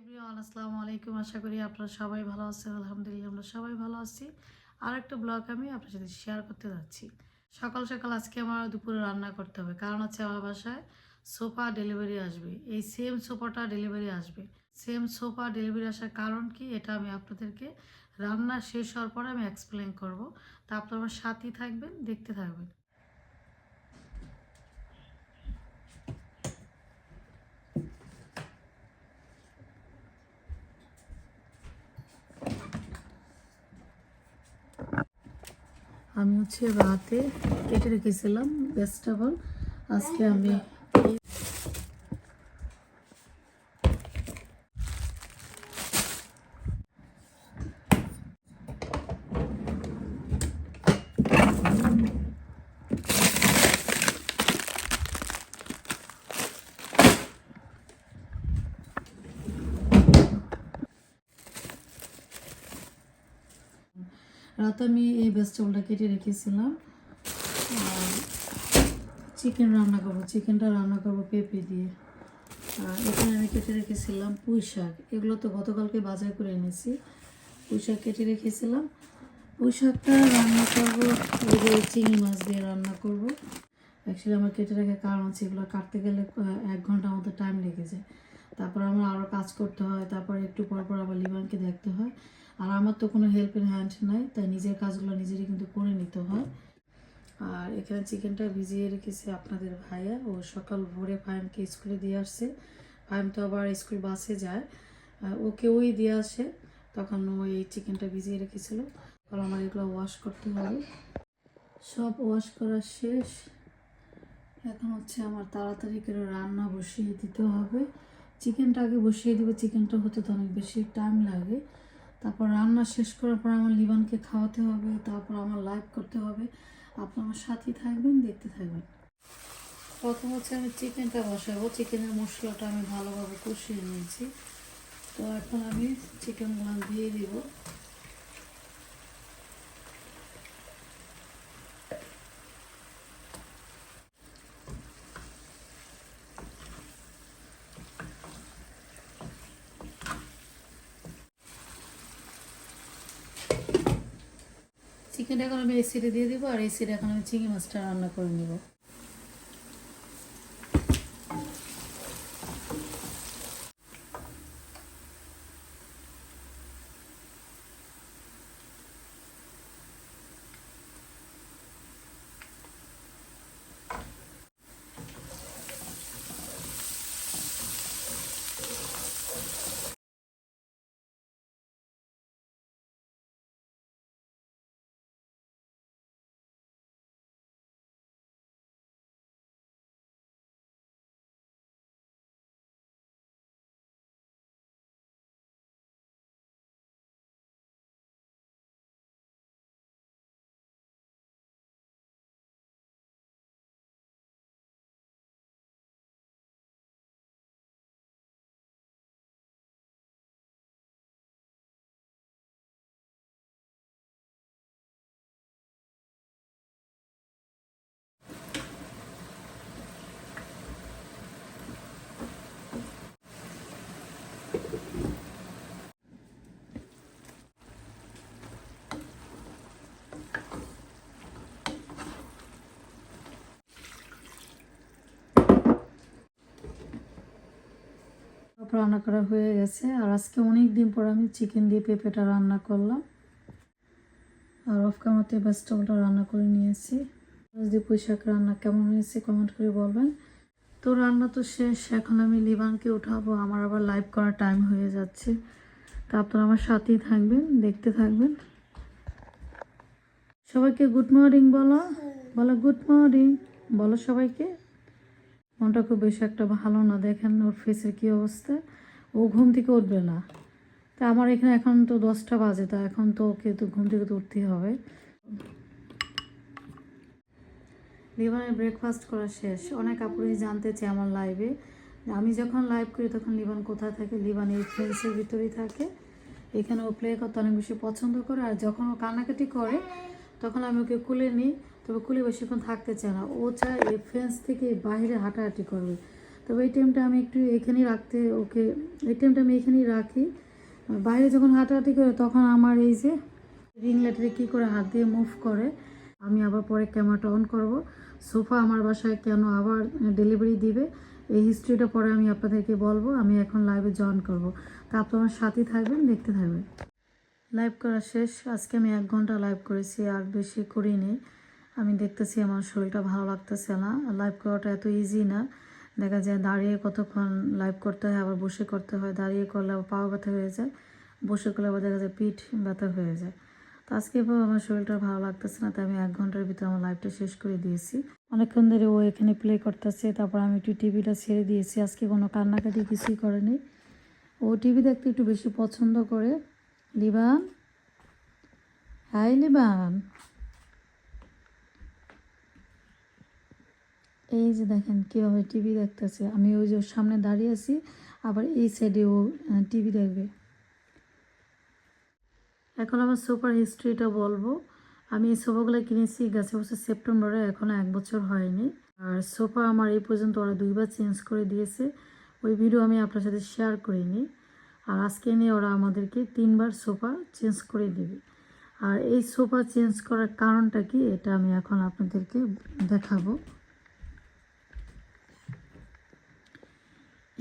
Everyone, আসসালামু আলাইকুম। আশা করি আপনারা সবাই ভালো আছেন। আলহামদুলিল্লাহ, আমরা সবাই ভালো আছি। আর একটা ব্লগ আমি আপনার সাথে শেয়ার করতে যাচ্ছি। সকাল সকাল আজকে আমার দুপুরে রান্না করতে হবে। কারণ হচ্ছে আমার বাসায় সোফা ডেলিভারি আসবে। এই সেম সোফাটা ডেলিভারি আসবে। সেম সোফা ডেলিভারি আসার কারণ কি? এটা আমি আপনাদেরকে রান্না শেষ হওয়ার পরে আমি এক্সপ্লেন করব। তা আপনারা আমার সাথেই থাকবেন, দেখতে থাকবেন। আমি হচ্ছে রাতে কেটে রেখেছিলাম ভেজিটেবল আজকে আমি রাতে আমি এই ভেজিটেবলটা কেটে রেখেছিলাম। চিকেন রান্না করব, চিকেনটা রান্না করব পেঁপে দিয়ে। আর এখানে আমি কেটে রেখেছিলাম পুঁই শাক। এগুলো তো গতকালকে বাজার করে এনেছি। পুঁই শাক কেটে রেখেছিলাম। পুঁই শাকটা রান্না করব চিংড়ি মাছ দিয়ে রান্না করব। অ্যাকচুয়ালি আমার কেটে রাখার কারণ আছে এগুলো কাটতে গেলে এক ঘণ্টার মতো টাইম লেগে যায়। তারপর আমার আরও কাজ করতে হয়, তারপর একটু পর পর আবার লিবানকে দেখতে হয়। আর আমার তো কোনো হেল্পের হ্যান্ড নাই, তাই নিজের কাজগুলো নিজেরই কিন্তু করে নিতে হয়। আর এখানে চিকেনটা ভিজিয়ে রেখেছে আপনাদের ভাইয়া। ও সকাল ভোরে ফাইমকে স্কুলে দিয়ে আসছে। ফাইম তো আবার স্কুল বাসে যায়। ওকে ওই দিয়ে আসে, তখন ও এই চিকেনটা ভিজিয়ে রেখেছিল। কারণ আমার এগুলো ওয়াশ করতে হবে। সব ওয়াশ করা শেষ। এখন হচ্ছে আমার তাড়াতাড়ি করে রান্না বসিয়ে দিতে হবে। চিকেনটা আগে বসিয়ে দিব, চিকেনটা হতে তো অনেক বেশি টাইম লাগে। তারপর রান্না শেষ করার পর আমার লিবানকে খাওয়াতে হবে, তারপর আমার লাইভ করতে হবে। আপনি আমার সাথেই থাকবেন, দেখতে থাকবেন। প্রথম হচ্ছে আমি চিকেনটা বসাবো। চিকেনের মশলাটা আমি ভালোভাবে কষিয়ে নিয়েছি। তো এখন আমি চিকেনগুলো দিয়ে দিব। চিকেনটা এখন আমি এই সিটে দিয়ে দিব, আর এই সিটে এখন আমি চিংড়ি মাছটা রান্না করে নিব। রান্না করা হয়ে গেছে। আর আজকে অনেক দিন পর আমি চিকেন দিয়ে পেঁপেটা রান্না করলাম। আর অফ কামাতে ভেজিটেবলটা রান্না করে নিয়েছি। যদি পুঁইশাক রান্না কেমন হয়েছে কমেন্ট করে বলবেন। তো রান্না তো শেষ, এখন আমি লিবানকে উঠাবো। আমার আবার লাইভ করার টাইম হয়ে যাচ্ছে। তা আপনারা আমার সাথেই থাকবেন, দেখতে থাকবেন। সবাইকে গুড মর্নিং বলো। বলো গুড মর্নিং বলো সবাইকে। মনটা খুব বেশি একটা ভালো না। দেখেন ওর ফেসের কী অবস্থা। ও ঘুম থেকে উঠবে না। তা আমার এখানে এখন তো দশটা বাজে, তা এখন তো ওকে তো ঘুম থেকে তো উঠতেই হবে। লিবানের ব্রেকফাস্ট করা শেষ। অনেক আপুরই জানতে চাই আমার লাইভে আমি যখন লাইভ করি তখন লিবান কোথায় থাকে? লিবান এই ফ্রেন্ডসের ভিতরেই থাকে। এখানে ও প্লে করতে অনেক বেশি পছন্দ করে। আর যখন ও কান্নাকাটি করে, তখন আমি ওকে কুলে নিই। তবে কুলে বেশিক্ষণ থাকতে চায় না। ও চায় এই ফেন্স থেকে বাইরে হাঁটাহাঁটি করবে। তবে এই টাইমটা আমি একটু এখানেই রাখতে ওকে, এই টাইমটা আমি এখানেই রাখি। বাইরে যখন হাঁটাহাঁটি করে তখন আমার এই যে রিং লাইটারে কী করে হাত দিয়ে মুভ করে, আমি আবার পরে ক্যামেরাটা অন করব। সোফা আমার বাসায় কেন আবার ডেলিভারি দিবে, এই হিস্ট্রিটা পরে আমি আপনাদেরকে বলব। আমি এখন লাইভে জয়েন করব। তা আপনারা সাথেই থাকবেন, দেখতে থাকবেন। লাইভ করা শেষ। আজকে আমি এক ঘণ্টা লাইভ করেছি, আর বেশি করিনি। আমি দেখতেছি আমার শরীরটা ভালো লাগতেছে না। লাইভ করাটা এত ইজি না। দেখা যায় দাঁড়িয়ে কতক্ষণ লাইভ করতে হয়, আবার বসে করতে হয়। দাঁড়িয়ে করলে আবার পাও ব্যথা হয়ে যায়। বসে করলে আবার দেখা যায় পিঠ ব্যথা হয়ে যায়। তো আজকে এভাবে আমার শরীরটা ভালো লাগতেছে না, তাই আমি এক ঘণ্টার ভিতরে আমার লাইভটা শেষ করে দিয়েছি। অনেকক্ষণ ধরে ও এখানে প্লে করতেছে, তারপর আমি একটু টিভিটা ছেড়ে দিয়েছি। আজকে কোনো কান্নাকাটি কিছুই করেনি। ও টিভি দেখতে একটু বেশি পছন্দ করে। লিবান? হাই লিবান। এই যে দেখেন কীভাবে টিভি দেখতেছে। আমি ওই যে সামনে দাঁড়িয়ে আছি, আবার এই সাইডে ও টিভি দেখবে। এখন আমার সোফার হিস্ট্রিটা বলব। আমি এই সোফাগুলো কিনেছি, গেছে বছর সেপ্টেম্বরে এখনও এক বছর হয়নি। আর সোফা আমার এই পর্যন্ত ওরা দুইবার চেঞ্জ করে দিয়েছে। ওই ভিডিও আমি আপনার সাথে শেয়ার করিনি। আর আজকে নিয়ে ওরা আমাদেরকে তিনবার সোফা চেঞ্জ করে দেবে। আর এই সোফা চেঞ্জ করার কারণটা কি, এটা আমি এখন আপনাদেরকে দেখাবো।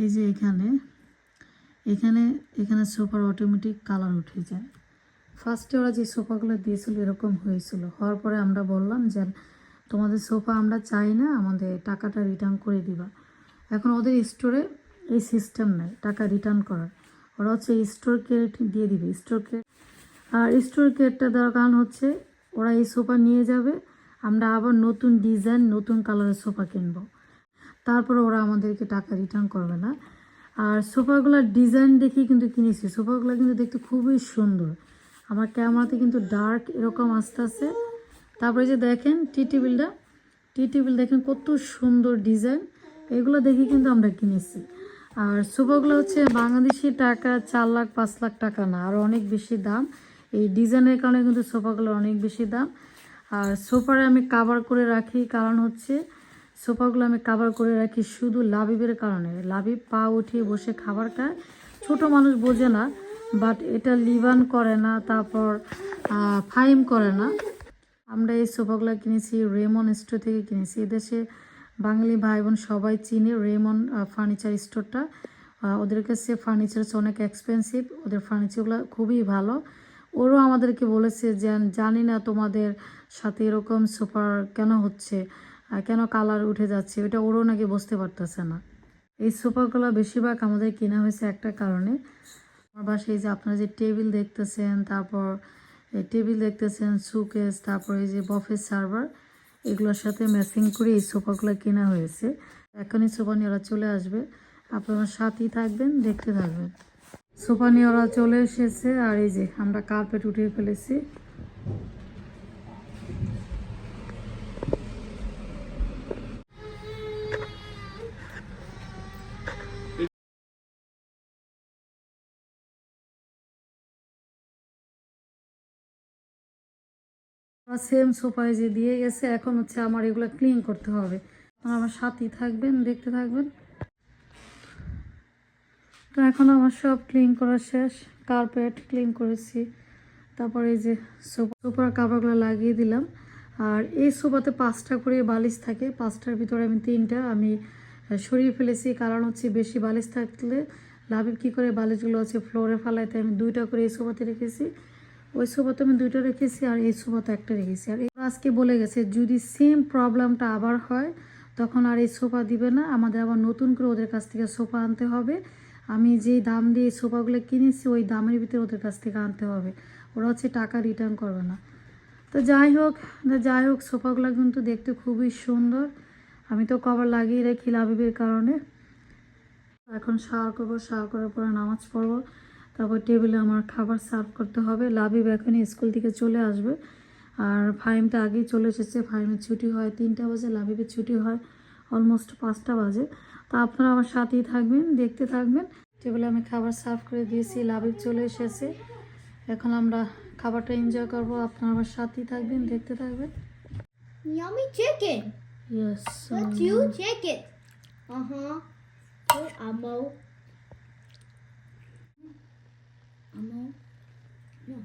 এই যে এখানে এখানে এখানে সোফার অটোমেটিক কালার উঠে যায়। ফার্স্টে ওরা যে সোফাগুলো দিয়েছিল এরকম হয়েছিল। হওয়ার পরে আমরা বললাম যে, তোমাদের সোফা আমরা চাই না, আমাদের টাকাটা রিটার্ন করে দিবা। এখন ওদের স্টোরে এই সিস্টেম নেই, টাকা রিটার্ন করার। ওরা হচ্ছে স্টোর ক্রেডিট দিয়ে দিবে স্টোর ক্রেডিট আর স্টোর ক্রেডিটটা দেওয়ার কারণ হচ্ছে, ওরা এই সোফা নিয়ে যাবে, আমরা আবার নতুন ডিজাইন নতুন কালারের সোফা কিনবো। তারপরে ওরা আমাদেরকে টাকা রিটার্ন করবে না। আর সোফাগুলোর ডিজাইন দেখেই কিন্তু কিনেছি। সোফাগুলো কিন্তু দেখতে খুবই সুন্দর। আমার ক্যামেরাতে কিন্তু ডার্ক এরকম আস্তে আস্তে তারপরে যে দেখেন টি টেবিলটা টি টেবিল দেখেন কত সুন্দর ডিজাইন এগুলো দেখে কিন্তু আমরা কিনেছি। আর সোফাগুলো হচ্ছে বাংলাদেশি টাকা চার লাখ, পাঁচ লাখ টাকা না, আর অনেক বেশি দাম। এই ডিজাইনের কারণে কিন্তু সোফাগুলো অনেক বেশি দাম। আর সোফারে আমি কাভার করে রাখি, কারণ হচ্ছে সোফাগুলো আমি কাভার করে রাখি শুধু লাবিবের কারণে। লাবিব পা উঠিয়ে বসে খাবার খায়। ছোট মানুষ বোঝে না বাট এটা লিভান করে না, তারপর ফাইম করে না। আমরা এই সোফাগুলো কিনেছি, রেমন স্টোর থেকে কিনেছি। এদেশে বাঙালি ভাই বোন সবাই চিনে রেমন ফার্নিচার স্টোরটা ওদের কাছে ফার্নিচার অনেক এক্সপেন্সিভ ওদের ফার্নিচারগুলো খুবই ভালো। ওরও আমাদেরকে বলেছে যে, জানি না তোমাদের সাথে এরকম সোফার কেন হচ্ছে? কেন কালার উঠে যাচ্ছে, এটা ওরও নাকি বুঝতে পারতেছে না। এই সোফাগুলো বেশিরভাগ আমাদের কেনা হয়েছে একটা কারণে। আমার বাসায় যে আপনারা যে টেবিল দেখতেছেন, তারপর এই টেবিল দেখতেছেন সুকেস তারপর এই যে বফের সার্ভার এগুলোর সাথে ম্যাচিং করে এই সোফাগুলো কেনা হয়েছে। এখনই সোফা নিয়ে ওরা চলে আসবে। আপনারা সাথেই থাকবেন, দেখতে থাকবেন। সোফা নিয়ে ওরা চলে এসেছে, আর এই যে আমরা কার্পেট উঠিয়ে ফেলেছি। সেম সোফায় যে দিয়ে গেছে, এখন হচ্ছে আমার এগুলো ক্লিন করতে হবে। আমার সাথেই থাকবেন, দেখতে থাকবেন। তো এখন আমার সব ক্লিন করা শেষ কার্পেট ক্লিন করেছি। তারপরে এই যে সোফা সোফার কাপড়গুলো লাগিয়ে দিলাম। আর এই সোফাতে পাঁচটা করে বালিশ থাকে, পাঁচটার ভিতরে আমি তিনটা। আমি সরিয়ে ফেলেছি, কারণ হচ্ছে বেশি বালিশ থাকলে লাভের কী করে? বালিশগুলো হচ্ছে ফ্লোরে ফেলাইতে আমি দুইটা করে এই সোফাতে রেখেছি। ওই সোফাতে আমি দুইটা রেখেছি আর এই সোফাতে একটা রেখেছি। আর আজকে বলে গেছে, যদি সেম প্রবলেমটা আবার হয়, তখন আর এই সোফা দিবে না। আমাদের আবার নতুন করে ওদের কাছ থেকে সোফা আনতে হবে। আমি যে দাম দিয়ে সোফাগুলো কিনেছি, ওই দামের ভিতরে ওদের কাছ থেকে আনতে হবে। ওরা হচ্ছে টাকা রিটার্ন করবে না। তো যাই হোক যাই হোক, সোফাগুলো কিন্তু দেখতে খুবই সুন্দর। আমি তো কভার লাগিয়ে রেখি লাভিবের কারণে। এখন শাওয়ার করব, শাওয়ার করার পরে নামাজ পড়ব। তারপর টেবিলে আমার খাবার সার্ভ করতে হবে। লাভিব এখনই স্কুল থেকে চলে আসবে। আর ফাইমটা আগেই চলে এসেছে। ফাইমের ছুটি হয় তিনটা বাজে লাবিবের ছুটি হয় অলমোস্ট পাঁচটা বাজে। তো আপনারা আমার সাথেই থাকবেন দেখতে থাকবেন। টেবিলে আমি খাবার সার্ভ করে দিয়েছি লাভিব চলে এসেছে। এখন আমরা খাবারটা এনজয় করব। আপনারা আমার সাথেই থাকবেন দেখতে থাকবেন। Yummy chicken. Yes Let's you check it. Uh huh. I'm all, no,